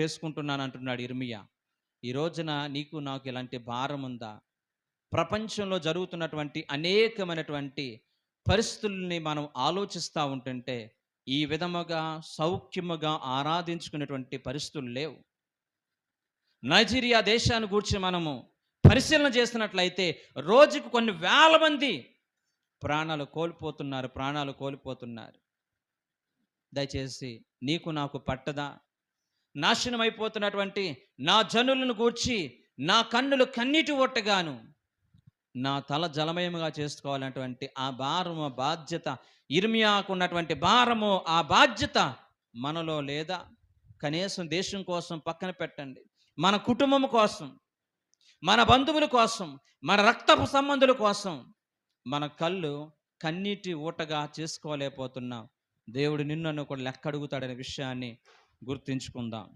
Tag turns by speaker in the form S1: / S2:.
S1: చేసుకుంటున్నాను అంటున్నాడు ఇర్మియా ఈ రోజున నీకు నాకు ఇలాంటి భారం ఉందా? ప్రపంచంలో జరుగుతున్నటువంటి అనేకమైనటువంటి పరిస్థితుల్ని మనం ఆలోచిస్తూ ఉంటుంటే ఈ విధముగా సౌఖ్యముగా ఆరాధించుకునేటువంటి పరిస్థితులు లేవు. నైజీరియా దేశాన్ని గూర్చి మనము పరిశీలన చేస్తున్నట్లయితే రోజుకు కొన్ని వేల మంది ప్రాణాలు కోల్పోతున్నారు ప్రాణాలు కోల్పోతున్నారు. దయచేసి నీకు నాకు పట్టదా? నాశనం అయిపోతున్నటువంటి నా జనులను గూర్చి నా కన్నులు కన్నీటి ఒట్టగాను నా తల జలమయముగా చేసుకోవాలన్నటువంటి ఆ భారము బాధ్యత ఇర్మియాకున్నటువంటి భారము ఆ బాధ్యత మనలో లేదా? కనీసం దేశం కోసం పక్కన పెట్టండి. మన కుటుంబం కోసం మన బంధువుల కోసం మన రక్తపు సంబంధుల కోసం మన కళ్ళు కన్నీటి ఊటగా చేసుకోలేకపోతున్నాం. దేవుడు నిన్ను కూడా లెక్క అడుగుతాడనే విషయాన్ని గుర్తించుకుందాం.